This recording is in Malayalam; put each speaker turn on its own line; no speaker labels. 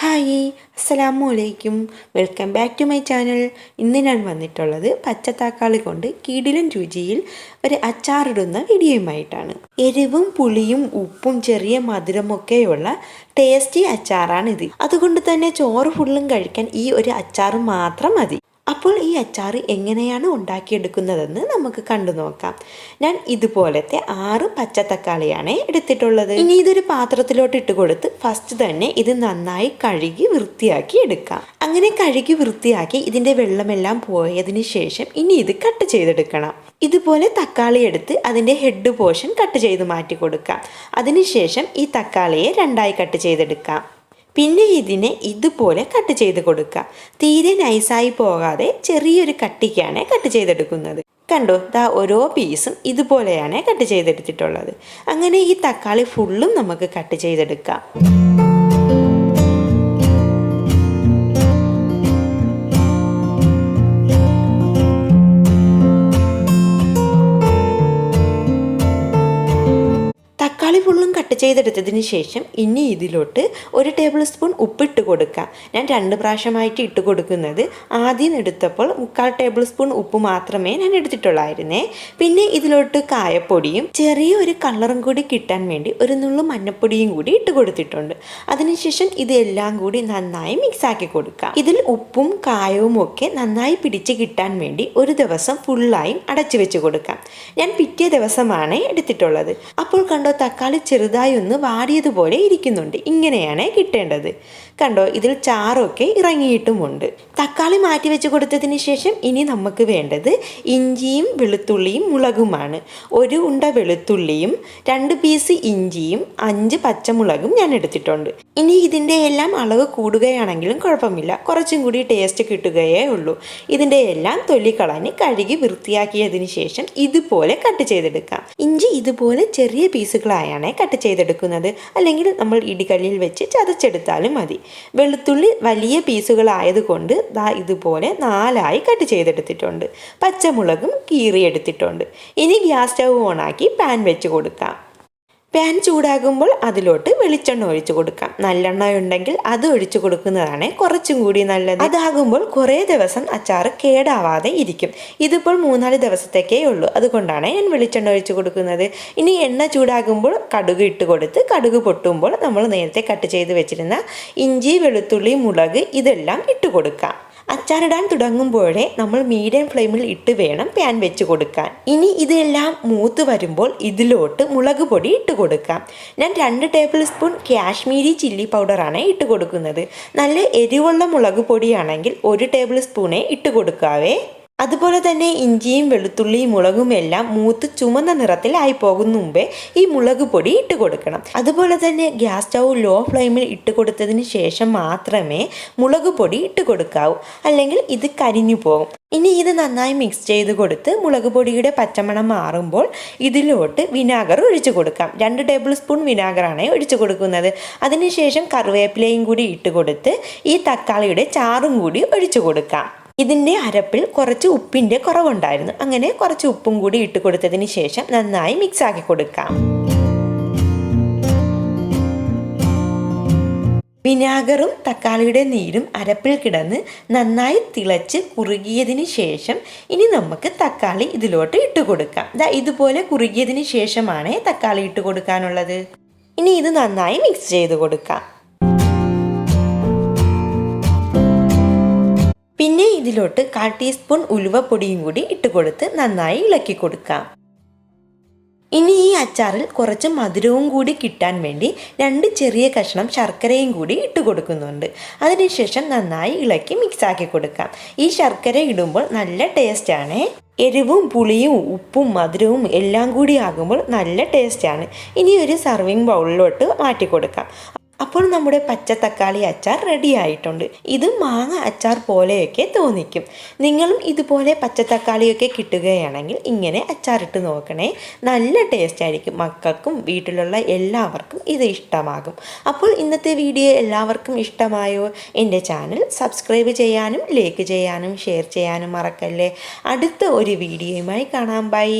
ഹായ് അസ്സലാമു അലൈക്കും. Welcome back to my channel. ഇന്ന് ഞാൻ വന്നിട്ടുള്ളത് പച്ച താക്കാളി കൊണ്ട് കീടിലും രുചിയിൽ ഒരു അച്ചാറിടുന്ന വീഡിയോയുമായിട്ടാണ്. എരിവും പുളിയും ഉപ്പും ചെറിയ മധുരമൊക്കെയുള്ള ടേസ്റ്റി അച്ചാറാണിത്. അതുകൊണ്ട് തന്നെ ചോറ് ഫുള്ളും കഴിക്കാൻ ഈ ഒരു അച്ചാറ് മാത്രം മതി. അപ്പോൾ ഈ അച്ചാർ എങ്ങനെയാണ് ഉണ്ടാക്കിയെടുക്കുന്നതെന്ന് നമുക്ക് കണ്ടു നോക്കാം. ഞാൻ ഇതുപോലത്തെ ആറ് പച്ച തക്കാളിയാണ് എടുത്തിട്ടുള്ളത്. ഇനി ഇതൊരു പാത്രത്തിലോട്ട് ഇട്ട് കൊടുത്ത് ഫസ്റ്റ് തന്നെ ഇത് നന്നായി കഴുകി വൃത്തിയാക്കി എടുക്കാം. അങ്ങനെ കഴുകി വൃത്തിയാക്കി ഇതിന്റെ വെള്ളമെല്ലാം പോയതിന് ശേഷം ഇനി ഇത് കട്ട് ചെയ്തെടുക്കണം. ഇതുപോലെ തക്കാളി എടുത്ത് അതിന്റെ ഹെഡ് പോർഷൻ കട്ട് ചെയ്ത് മാറ്റി കൊടുക്കാം. അതിനുശേഷം ഈ തക്കാളിയെ രണ്ടായി കട്ട് ചെയ്തെടുക്കാം. പിന്നെ ഇതിനെ ഇതുപോലെ കട്ട് ചെയ്ത് കൊടുക്കുക. തീരെ നൈസായി പോകാതെ ചെറിയൊരു കട്ടിക്കാണ് കട്ട് ചെയ്തെടുക്കുന്നത്. കണ്ടോ ദാ ഓരോ പീസും ഇതുപോലെയാണ് കട്ട് ചെയ്തെടുത്തിട്ടുള്ളത്. അങ്ങനെ ഈ തക്കാളി ഫുള്ളും നമുക്ക് കട്ട് ചെയ്തെടുക്കാം. ഫുള്ളും കട്ട് ചെയ്തെടുത്തതിന് ശേഷം ഇനി ഇതിലോട്ട് ഒരു ടേബിൾ സ്പൂൺ ഉപ്പിട്ട് കൊടുക്കാം ഞാൻ രണ്ട് പ്രാവശ്യമായിട്ട് ഇട്ട് കൊടുക്കുന്നത്. ആദ്യം എടുത്തപ്പോൾ മുക്കാൽ ടേബിൾ സ്പൂൺ ഉപ്പ് മാത്രമേ ഞാൻ എടുത്തിട്ടുള്ളായിരുന്നേ. പിന്നെ ഇതിലോട്ട് കായപ്പൊടിയും ചെറിയ ഒരു കളറും കൂടി കിട്ടാൻ വേണ്ടി ഒരു നുള്ളു മഞ്ഞപ്പൊടിയും കൂടി ഇട്ട് കൊടുത്തിട്ടുണ്ട്. അതിനുശേഷം ഇതെല്ലാം കൂടി നന്നായി മിക്സ് ആക്കി കൊടുക്കാം ഇതിൽ ഉപ്പും കായവും ഒക്കെ നന്നായി പിടിച്ച് കിട്ടാൻ വേണ്ടി ഒരു ദിവസം ഫുള്ളായും അടച്ചു വെച്ച് കൊടുക്കാം. ഞാൻ പിറ്റേ ദിവസമാണ് എടുത്തിട്ടുള്ളത്. അപ്പോൾ കണ്ടോ തക്കാളി ചെറുതായി ഒന്ന് വാടിയതുപോലെ ഇരിക്കുന്നുണ്ട്. ഇങ്ങനെയാണ് കിട്ടേണ്ടത്. കണ്ടോ ഇതിൽ ചാറൊക്കെ ഇറങ്ങിയിട്ടുമുണ്ട്. തക്കാളി മാറ്റി വെച്ച് കൊടുത്തതിന് ശേഷം ഇനി നമുക്ക് വേണ്ടത് ഇഞ്ചിയും വെളുത്തുള്ളിയും മുളകുമാണ്. ഒരു ഉണ്ട വെളുത്തുള്ളിയും രണ്ട് പീസ് ഇഞ്ചിയും അഞ്ച് പച്ചമുളകും ഞാൻ എടുത്തിട്ടുണ്ട്. ഇനി ഇതിന്റെ എല്ലാം അളവ് കൂടുകയാണെങ്കിലും കുഴപ്പമില്ല. കുറച്ചും കൂടി ടേസ്റ്റ് കിട്ടുകയേ ഉള്ളൂ. ഇതിന്റെ എല്ലാം തൊലി കളഞ്ഞ് കഴുകി വൃത്തിയാക്കിയതിന് ശേഷം ഇതുപോലെ കട്ട് ചെയ്തെടുക്കാം. ഇഞ്ചി ഇതുപോലെ ചെറിയ പീസുകളായാണ് കട്ട് ചെയ്തെടുക്കുന്നത്. അല്ലെങ്കിൽ നമ്മൾ ഇടികല്ലിൽ വെച്ച് ചതച്ചെടുത്താലും മതി. വെളുത്തുള്ളി വലിയ പീസുകളായതുകൊണ്ട് ദാ ഇതുപോലെ നാലായി കട്ട് ചെയ്തെടുത്തിട്ടുണ്ട്. പച്ചമുളകും കീറിയെടുത്തിട്ടുണ്ട്. ഇനി ഗ്യാസ് സ്റ്റൗ ഓണാക്കി പാൻ വെച്ച് കൊടുക്കാം. പാൻ ചൂടാകുമ്പോൾ അതിലോട്ട് വെളിച്ചെണ്ണ ഒഴിച്ചു കൊടുക്കാം. നല്ലെണ്ണ ഉണ്ടെങ്കിൽ അത് ഒഴിച്ചു കൊടുക്കുന്നതാണ് കുറച്ചും കൂടി നല്ലത്. അതാകുമ്പോൾ കുറേ ദിവസം അച്ചാർ കേടാവാതെ ഇരിക്കും. ഇതിപ്പോൾ മൂന്നാൽ ദിവസത്തേക്കേ ഉള്ളൂ. അതുകൊണ്ടാണ് ഞാൻ വെളിച്ചെണ്ണ ഒഴിച്ചു കൊടുക്കുന്നത്. ഇനി എണ്ണ ചൂടാകുമ്പോൾ കടുക് ഇട്ട് കൊടുത്ത് കടുക് പൊട്ടുമ്പോൾ നമ്മൾ നേരത്തെ കട്ട് ചെയ്ത് വെച്ചിരുന്ന ഇഞ്ചി വെളുത്തുള്ളി മുളക് ഇതെല്ലാം ഇട്ട് കൊടുക്കാം. അച്ചാറിടാൻ തുടങ്ങുമ്പോഴേ നമ്മൾ മീഡിയം ഫ്ലെയിമിൽ ഇട്ട് വേണം പാൻ വെച്ച് കൊടുക്കാൻ. ഇനി ഇതെല്ലാം മൂത്ത് വരുമ്പോൾ ഇതിലോട്ട് മുളക് പൊടി ഇട്ട് കൊടുക്കാം. ഞാൻ രണ്ട് ടേബിൾ സ്പൂൺ കാശ്മീരി ചില്ലി പൗഡറാണ് ഇട്ട് കൊടുക്കുന്നത്. നല്ല എരിവുള്ള മുളക് പൊടിയാണെങ്കിൽ ഒരു ടേബിൾ സ്പൂണേ ഇട്ട് കൊടുക്കാവേ. അതുപോലെ തന്നെ ഇഞ്ചിയും വെളുത്തുള്ളിയും മുളകും എല്ലാം മൂത്ത് ചുമന്ന നിറത്തിലായി പോകുന്ന മുമ്പേ ഈ മുളക് പൊടി ഇട്ട് കൊടുക്കണം. അതുപോലെ തന്നെ ഗ്യാസ് സ്റ്റൗ ലോ ഫ്ലെയിമിൽ ഇട്ട് കൊടുത്തതിന് ശേഷം മാത്രമേ മുളക് പൊടി ഇട്ട് കൊടുക്കാവൂ. അല്ലെങ്കിൽ ഇത് കരിഞ്ഞു പോകും. ഇനി ഇത് നന്നായി മിക്സ് ചെയ്ത് കൊടുത്ത് മുളക് പൊടിയുടെ പച്ചമണം മാറുമ്പോൾ ഇതിലോട്ട് വിനാഗർ ഒഴിച്ചു കൊടുക്കാം. രണ്ട് ടേബിൾ സ്പൂൺ വിനാഗറാണ് ഒഴിച്ചു കൊടുക്കുന്നത്. അതിനുശേഷം കറിവേപ്പിലയും കൂടി ഇട്ട് കൊടുത്ത് ഈ തക്കാളിയുടെ ചാറും കൂടി ഒഴിച്ചു കൊടുക്കാം. ഇതിന്റെ അരപ്പിൽ കുറച്ച് ഉപ്പിന്റെ കുറവുണ്ടായിരുന്നു. അങ്ങനെ കുറച്ച് ഉപ്പും കൂടി ഇട്ട് കൊടുത്തതിന് ശേഷം നന്നായി മിക്സ് ആക്കി കൊടുക്കാം. വിനാഗറും തക്കാളിയുടെ നീരും അരപ്പിൽ കിടന്ന് നന്നായി തിളച്ച് കുറുകിയതിന് ശേഷം ഇനി നമുക്ക് തക്കാളി ഇതിലോട്ട് ഇട്ട് കൊടുക്കാം. ദാ ഇതുപോലെ കുറുകിയതിന് ശേഷമാണ് തക്കാളി ഇട്ട് കൊടുക്കാനുള്ളത്. ഇനി ഇത് നന്നായി മിക്സ് ചെയ്ത് കൊടുക്കാം. ഇതിലോട്ട് കാൽ ടീസ്പൂൺ ഉലുവപ്പൊടിയും കൂടി ഇട്ട് കൊടുത്ത് നന്നായി ഇളക്കി കൊടുക്കാം. ഇനി ഈ അച്ചാറിൽ കുറച്ച് മധുരവും കൂടി കിട്ടാൻ വേണ്ടി രണ്ട് ചെറിയ കഷ്ണം ശർക്കരയും കൂടി ഇട്ട് കൊടുക്കുന്നുണ്ട്. അതിനുശേഷം നന്നായി ഇളക്കി മിക്സാക്കി കൊടുക്കാം. ഈ ശർക്കര ഇടുമ്പോൾ നല്ല ടേസ്റ്റാണ് എരിവും പുളിയും ഉപ്പും മധുരവും എല്ലാം കൂടി ആകുമ്പോൾ നല്ല ടേസ്റ്റാണ് ഇനി ഒരു സർവിങ് ബൗളിലോട്ട് മാറ്റി കൊടുക്കാം. അപ്പോൾ നമ്മുടെ പച്ച തക്കാളി അച്ചാർ റെഡി ആയിട്ടുണ്ട്. ഇത് മാങ്ങ അച്ചാർ പോലെയൊക്കെ തോന്നിക്കും. നിങ്ങളും ഇതുപോലെ പച്ച തക്കാളിയൊക്കെ കിട്ടുകയാണെങ്കിൽ ഇങ്ങനെ അച്ചാറിട്ട് നോക്കണേ. നല്ല ടേസ്റ്റ് ആയിരിക്കും. മക്കൾക്കും വീട്ടിലുള്ള എല്ലാവർക്കും ഇത് ഇഷ്ടമാകും. അപ്പോൾ ഇന്നത്തെ വീഡിയോ എല്ലാവർക്കും ഇഷ്ടമായോ? എന്റെ ചാനൽ സബ്സ്ക്രൈബ് ചെയ്യാനും ലൈക്ക് ചെയ്യാനും ഷെയർ ചെയ്യാനും മറക്കല്ലേ? അടുത്ത ഒരു വീഡിയോയുമായി കാണാം. ബൈ